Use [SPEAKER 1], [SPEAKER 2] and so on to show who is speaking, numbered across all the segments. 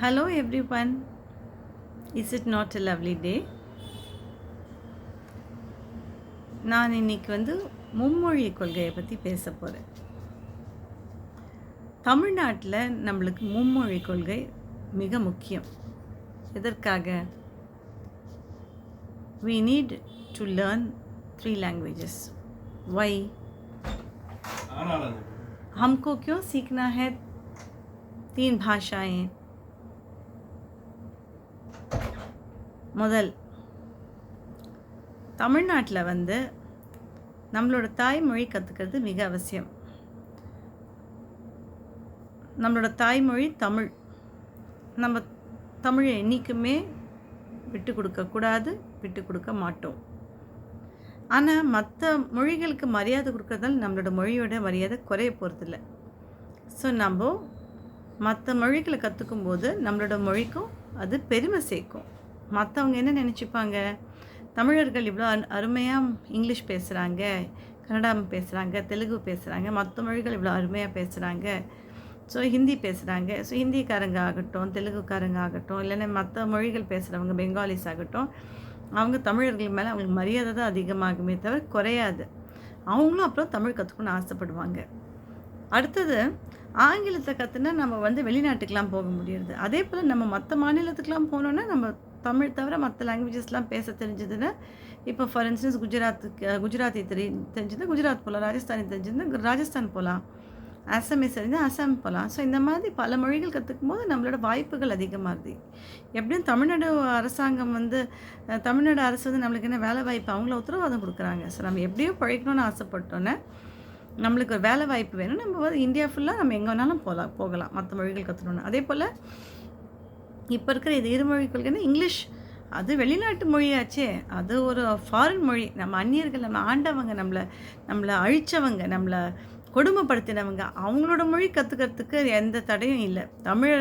[SPEAKER 1] Hello everyone. Is it not a lovely day? நான் இன்னைக்கு வந்து மும்மொழி கொள்கையை பற்றி பேச போகிறேன் தமிழ்நாட்டில் நம்மளுக்கு மும்மொழி கொள்கை மிக முக்கியம் எதற்காக we need to learn three languages why हमको क्यों सीखना है तीन भाषाएं முதல். தமிழ்நாட்டில் வந்து நம்மளோட தாய்மொழி கற்றுக்கிறது மிக அவசியம். நம்மளோட தாய்மொழி தமிழ். நம்ம தமிழை என்றைக்குமே விட்டு கொடுக்கக்கூடாது விட்டு கொடுக்க மாட்டோம். ஆனால் மற்ற மொழிகளுக்கு மரியாதை கொடுக்குறதால நம்மளோட மொழியோட மரியாதை குறைய போகிறதில்ல ஸோ நம்ம மற்ற மொழிகளை கற்றுக்கும் போது நம்மளோட மொழிக்கும் அது பெருமை சேர்க்கும். மற்றவங்க என்ன நினச்சிப்பாங்க? தமிழர்கள் இவ்வளோ அருமையாக இங்கிலீஷ் பேசுகிறாங்க கன்னடம் பேசுகிறாங்க தெலுங்கு பேசுகிறாங்க மற்ற மொழிகள் இவ்வளோ அருமையாக பேசுகிறாங்க ஸோ ஹிந்தி பேசுகிறாங்க ஸோ ஹிந்திக்காரங்க ஆகட்டும் தெலுங்குக்காரங்க ஆகட்டும் இல்லைன்னா மற்ற மொழிகள் பேசுகிறவங்க பெங்காலிஸ் ஆகட்டும் அவங்க தமிழர்கள் மேலே அவங்களுக்கு மரியாதை தான் அதிகமாகுமே தவிர குறையாது. அவங்களும் அப்புறம் தமிழ் கற்றுக்கணும்னு ஆசைப்படுவாங்க. அடுத்தது ஆங்கிலத்தை கற்றுனா நம்ம வந்து வெளிநாட்டுக்கெலாம் போக முடியுது அதே போல் நம்ம மற்ற மாநிலத்துக்கெலாம் போனோன்னா நம்ம தமிழ் தவிர மற்ற லாங்குவேஜஸ்லாம் பேச தெரிஞ்சதுன்னா இப்போ ஃபார் இன்ஸ்டன்ஸ் குஜராத்துக்கு குஜராத்தி தெரி தெரிஞ்சது குஜராத் போகலாம் ராஜஸ்தானி தெரிஞ்சதுன்னா ராஜஸ்தான் போகலாம் அசாமீஸ் தெரிஞ்சால் அசாம் போகலாம் ஸோ இந்த மாதிரி பல மொழிகள் கற்றுக்கும் போது நம்மளோட வாய்ப்புகள் அதிகமாகுது. எப்படியும் தமிழ்நாடு அரசாங்கம் வந்து தமிழ்நாடு அரசு வந்து நம்மளுக்கு என்ன வேலை வாய்ப்பு அவங்கள உத்தரவாதம் கொடுக்குறாங்க. ஸோ நம்ம எப்படியோ பழைக்கணும்னு ஆசைப்பட்டோன்னே நம்மளுக்கு ஒரு வேலை வாய்ப்பு வேணும். நம்ம வந்து இந்தியா ஃபுல்லாக நம்ம எங்கே வேணாலும் போகலாம் போகலாம் மற்ற மொழிகள் கற்றுக்கணும் அதே போல் இப்போ இருக்கிற இது இருமொழி கொள்கைன்னா இங்கிலீஷ். அது வெளிநாட்டு மொழியாச்சே. அது ஒரு ஃபாரின் மொழி. நம்ம அந்நியர்கள் நம்ம ஆண்டவங்க நம்மளை நம்மளை அழிச்சவங்க நம்மளை கொடுமைப்படுத்தினவங்க. அவங்களோட மொழி கற்றுக்கிறதுக்கு எந்த தடையும் இல்லை. தமிழ்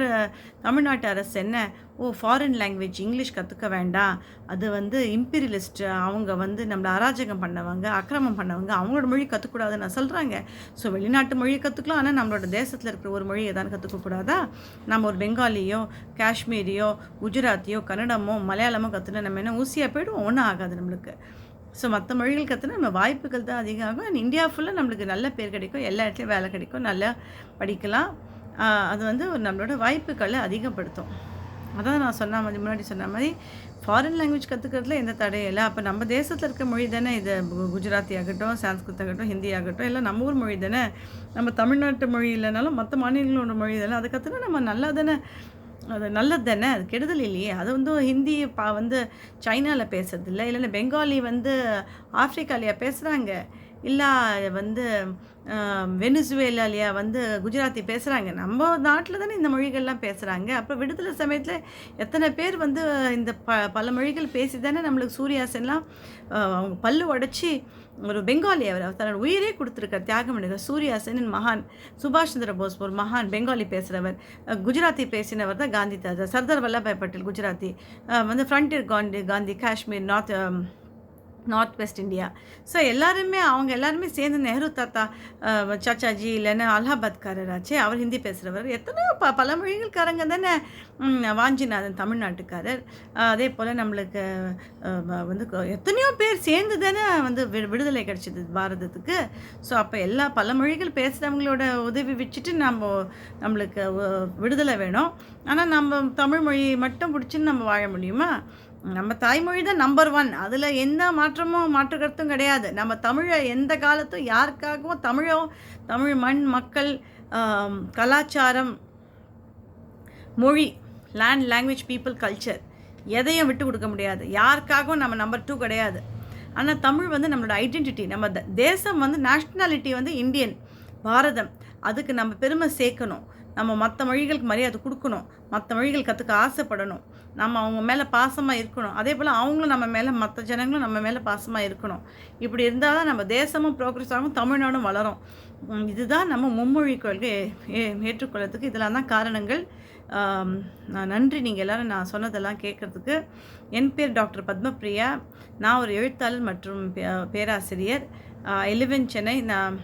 [SPEAKER 1] தமிழ்நாட்டு அரசு என்ன? ஓ ஃபாரின் லாங்குவேஜ் இங்கிலீஷ் கற்றுக்க வேண்டாம். அது வந்து இம்பீரியலிஸ்ட் அவங்க வந்து நம்மளை அராஜகம் பண்ணவங்க அக்கிரமம் பண்ணவங்க அவங்களோட மொழி கற்றுக்கூடாதுன்னு சொல்கிறாங்க ஸோ வெளிநாட்டு மொழியை கற்றுக்கலாம் ஆனால் நம்மளோட தேசத்தில் இருக்கிற ஒரு மொழியை தான் கற்றுக்கக்கூடாதா நம்ம ஒரு பெங்காலியோ காஷ்மீரியோ குஜராத்தியோ கன்னடமோ மலையாளமோ கற்றுனா நம்ம என்ன ஊசியாக போய்டுவோம்? ஒன்றும் ஆகாது நம்மளுக்கு. ஸோ மற்ற மொழிகள் கற்றுனா நம்ம வாய்ப்புகள் தான் அதிகமாகும். அண்ட் இந்தியா ஃபுல்லாக நம்மளுக்கு நல்ல பேர் கிடைக்கும் எல்லா இடத்துலையும் வேலை கிடைக்கும் நல்லா படிக்கலாம். அது வந்து ஒரு நம்மளோட வாய்ப்புகளை அதிகப்படுத்தும். அதான் நான் சொன்ன மாதிரி முன்னாடி சொன்ன மாதிரி ஃபாரின் லாங்குவேஜ் கற்றுக்கிறதுல எந்த தடையும் இல்லை. அப்போ நம்ம தேசத்தில் இருக்க மொழி தானே இது? குஜராத்தி ஆகட்டும் சான்ஸ்கிருத் ஆகட்டும் ஹிந்தி ஆகட்டும் இல்லை நம்ம ஊர் மொழி தானே? நம்ம தமிழ்நாட்டு மொழி இல்லைனாலும் மற்ற மாநிலங்களோட மொழி தானே? அதை கற்றுனா நம்ம நல்லா தானே அது நல்லது தானே அது கெடுதல் இல்லையே. அது வந்து ஹிந்தி பா வந்து சைனாவில் பேசுறது இல்லை இல்லைன்னா பெங்காலி வந்து ஆப்ரிக்காலையா பேசுகிறாங்க இல்லை வந்து வெனிசுவேலாலையா வந்து குஜராத்தி பேசுகிறாங்க நம்ம நாட்டில் தானே இந்த மொழிகள்லாம் பேசுகிறாங்க அப்போ விடுதலை சமயத்தில் எத்தனை பேர் வந்து இந்த ப பல மொழிகள் பேசி தானே நம்மளுக்கு சூர்யாசன்லாம் அவங்க பல்லு உடச்சி ஒரு பெங்காலி அவர் தன்னோட உயிரே கொடுத்துருக்கார் தியாகம் பண்ணிருக்கார் சூர்யாசனின் மகான் சுபாஷ் சந்திர போஸ் ஒரு மகான் பெங்காலி பேசுகிறவர் குஜராத்தி பேசினவர் தான் காந்தி தாஜா சர்தார் வல்லபாய் பட்டேல் குஜராத்தி. வந்து frontier Gandhi Gandhi Kashmir north north west India so எல்லாருமே அவங்க எல்லாருமே சேர்ந்து நெஹ்ரு தாத்தா சாச்சாஜி இல்லைன்னா அலகாபாத்காரராச்சே அவர் ஹிந்தி பேசுகிறவர் எத்தனையோ ப பல மொழிகள்காரங்க தானே வாஞ்சிநாதன் தமிழ்நாட்டுக்காரர். அதே போல் நம்மளுக்கு வந்து எத்தனையோ பேர் சேர்ந்து தானே வந்து வி- விடுதலை கிடைச்சிது பாரதத்துக்கு. ஸோ அப்போ எல்லா பல மொழிகள் பேசுகிறவங்களோட உதவி வச்சுட்டு நம்ம நம்மளுக்கு விடுதலை வேணும். ஆனால் நம்ம தமிழ் மொழி மட்டும் பிடிச்சின்னு நம்ம வாழ முடியுமா? நம்ம தாய்மொழி தான் நம்பர் ஒன் அதில் எந்த மாற்றமும் மாற்று கருத்தும் கிடையாது. நம்ம தமிழை எந்த காலத்தும் யாருக்காகவும் தமிழோ தமிழ் மண் மக்கள் கலாச்சாரம் மொழி லேண்ட் லாங்குவேஜ் பீப்புள் கல்ச்சர் எதையும் விட்டு கொடுக்க முடியாது. யாருக்காகவும் நம்ம நம்பர் டூ கிடையாது. ஆனால் தமிழ் வந்து நம்மளோட ஐடென்டிட்டி நம்ம த- தேசம் வந்து நேஷ்னாலிட்டி வந்து இந்தியன் பாரதம். அதுக்கு நம்ம பெருமை சேர்க்கணும். நம்ம மற்ற மொழிகளுக்கு மரியாதை கொடுக்கணும். மற்ற மொழிகள் கற்றுக்க ஆசைப்படணும். நம்ம அவங்க மேலே பாசமாக இருக்கணும். அதே போல் அவங்களும் நம்ம மேலே மற்ற ஜனங்களும் நம்ம மேலே பாசமாக இருக்கணும். இப்படி இருந்தால் தான் நம்ம தேசமும் ப்ரோக்ரஸ் ஆகும் தமிழ்நாடும் வளரும். இதுதான் நம்ம மும்மொழி கொள்கை. ஏ- இதெல்லாம் தான் காரணங்கள். நான் நன்றி. நீங்கள் எல்லாரும் நான் சொன்னதெல்லாம் கேட்குறதுக்கு. என் பேர் டாக்டர் பத்மபிரியா. நான் ஒரு எழுத்தாளர் மற்றும் பே- பேராசிரியர். எலிவன் சென்னை. நான்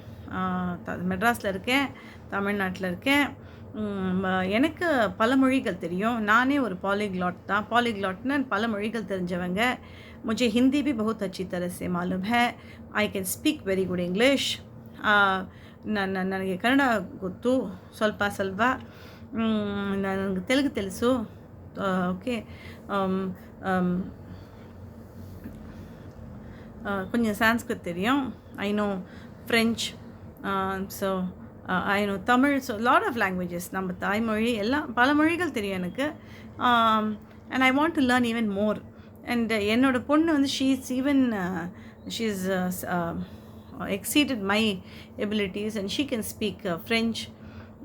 [SPEAKER 1] மெட்ராஸில் இருக்கேன். தமிழ்நாட்டில் இருக்கேன். எனக்கு பல மொழிகள் தெரியும். நானே ஒரு பாலிக்லாட் தான். பாலிக்லாட்னா பல மொழிகள் தெரிஞ்சவங்க. मुझे हिंदी भी बहुत अच्छी तरह से मालूम है I can speak very good English ನನ್ನ ನನಗೆ ಕನ್ನಡ ಗೊತ್ತು ಸ್ವಲ್ಪ ಸ್ವಲ್ಪ ನನಗೆ ತೆಲುಗು ತಿಳಿಸು கொஞ்சம் சான்ஸ்கிருத் தெரியும். I know French so I know Tamil so lot of languages நம்ம தாய்மொழி எல்லாம் பல மொழிகள் தெரியும் எனக்கு. And I want to learn even more and என்னோட பொண்ணு வந்து she's even she is exceeded my abilities and she can speak French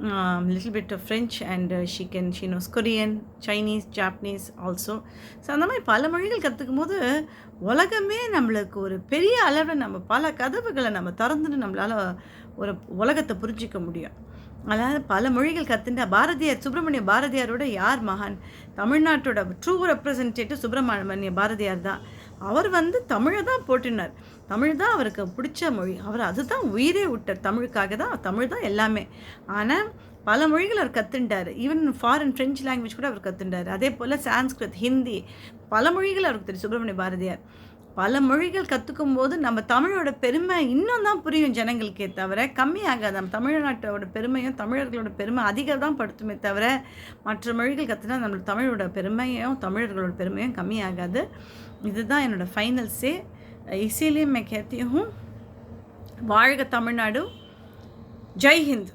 [SPEAKER 1] um, little bit of French and uh, she can she knows Korean, Chinese, Japanese also. So அந்த மாதிரி பல மொழிகள் கற்றுக்கும் போது உலகமே நம்மளுக்கு ஒரு பெரிய அளவில் நம்ம பல கதவுகளை நம்ம திறந்துட்டு நம்மளால் ஒரு உலகத்தை புரிஞ்சிக்க முடியும். அதாவது பல மொழிகள் கற்றுண்டா பாரதியார் சுப்பிரமணிய பாரதியாரோட யார் மகான்? தமிழ்நாட்டோட ட்ரூ ரெப்ரசன்டேட்டிவ் சுப்பிரமணிய பாரதியார் தான். அவர் வந்து தமிழை தான் போட்டினார் தமிழ் தான் அவருக்கு பிடிச்ச மொழி. அவர் அதுதான் உயிரே விட்டார். தமிழுக்காக தான் தமிழ் தான் எல்லாமே. ஆனால் பல மொழிகள் அவர் கற்றுண்டார் ஈவன் ஃபாரின் ஃப்ரெஞ்சு லாங்குவேஜ் கூட அவர் கற்றுண்டார் அதே போல் சான்ஸ்கிருத் ஹிந்தி பல மொழிகள் அவருக்கு தெரியும். சுப்பிரமணிய பாரதியார். பல மொழிகள் கற்றுக்கும் போது நம்ம தமிழோட பெருமை இன்னும் தான் புரியும் ஜனங்களுக்கே தவிர கம்மியாகாது. நம்ம தமிழ்நாட்டோட பெருமையும் தமிழர்களோட பெருமை அதிகம் தான் படுத்துமே தவிர மற்ற மொழிகள் கற்றுனா நம்ம தமிழோட பெருமையும் தமிழர்களோட பெருமையும் கம்மியாகாது. இதுதான் என்னோடய ஃபைனல்ஸே இசிலே மே கேத்தியும் வாழ்க தமிழ்நாடு. ஜெய்ஹிந்த்